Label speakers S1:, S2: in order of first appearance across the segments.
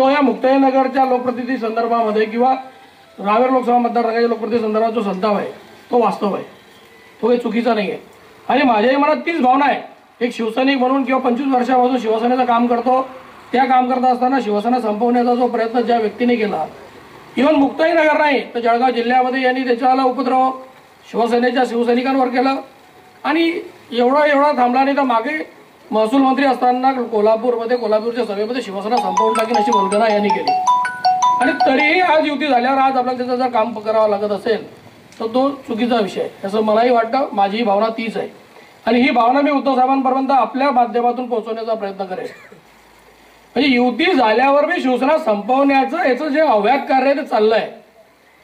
S1: जो या मुक्ताईनगरच्या लोकप्रतिनिधी संदर्भामध्ये किंवा रावेर लोकसभा मतदारसंघाच्या लोकप्रतिनिधी संदर्भात जो संताप आहे तो वास्तव आहे. तो काही चुकीचा नाही आहे आणि माझ्याही मनात तीच भावना आहे. एक शिवसैनिक म्हणून किंवा पंचवीस वर्षापासून शिवसेनेचं काम करतो त्या काम करत असताना शिवसेना संपवण्याचा जो प्रयत्न ज्या व्यक्तीने केला इव्हन मुक्ताई नगर नाही तर जळगाव जिल्ह्यामध्ये यांनी त्याच्यावाला उपद्रव शिवसेनेच्या शिवसैनिकांवर केलं. आणि एवढा एवढा थांबला नाही तर मागे महसूल मंत्री असताना कोल्हापूरमध्ये कोल्हापूरच्या सभेमध्ये शिवसेना संपवून टाकीन अशी वंदना यांनी केली. आणि तरीही आज युती झाल्यावर आज आपल्याला त्याचं जर काम करावं लागत असेल तर तो चुकीचा विषय आहे. असं मलाही वाटतं माझी भावना तीच आहे. आणि ही भावना मी उद्धव साहेबांपर्यंत आपल्या माध्यमातून पोहोचवण्याचा प्रयत्न करेन म्हणजे युती झाल्यावर मी शिवसेना संपवण्याचं याचं जे अव्यात कार्य आहे ते चाललंय.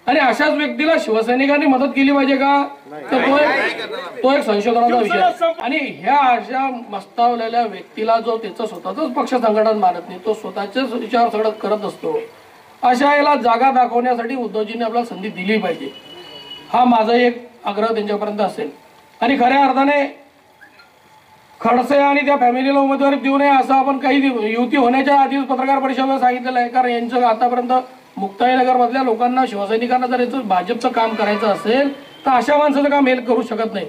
S1: आणि अशाच व्यक्तीला शिवसैनिकांनी मदत केली पाहिजे का? तर तो एक तो एक संशोधनाचा विषय आणि ह्या अशा मस्तावलेल्या व्यक्तीला जो त्याचं स्वतःच पक्ष संघटन मानत नाही तो स्वतःचेच विचार सगळं करत असतो. अशा याला जागा दाखवण्यासाठी उद्धवजींनी आपल्याला संधी दिली पाहिजे. हा माझा एक आग्रह त्यांच्यापर्यंत असेल. आणि खऱ्या अर्थाने खडसे आणि त्या फॅमिलीला उमेदवारी देऊ नये असं आपण काही युती होण्याच्या आधीच पत्रकार परिषदेला सांगितलेलं आहे. कारण यांचं आतापर्यंत मुक्ताईनगरमधल्या लोकांना शिवसैनिकांना जर याचं भाजपचं काम करायचं असेल तर अशा माणसाचं काम हेल्प करू शकत नाही.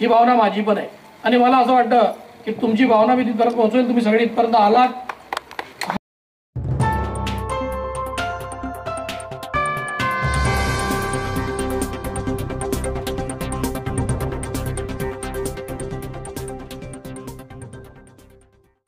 S1: ही भावना माझी पण आहे. आणि मला असं वाटतं की तुमची भावना मी तिथपर्यंत पोहोचवेल तुम्ही सगळे इथपर्यंत आलात.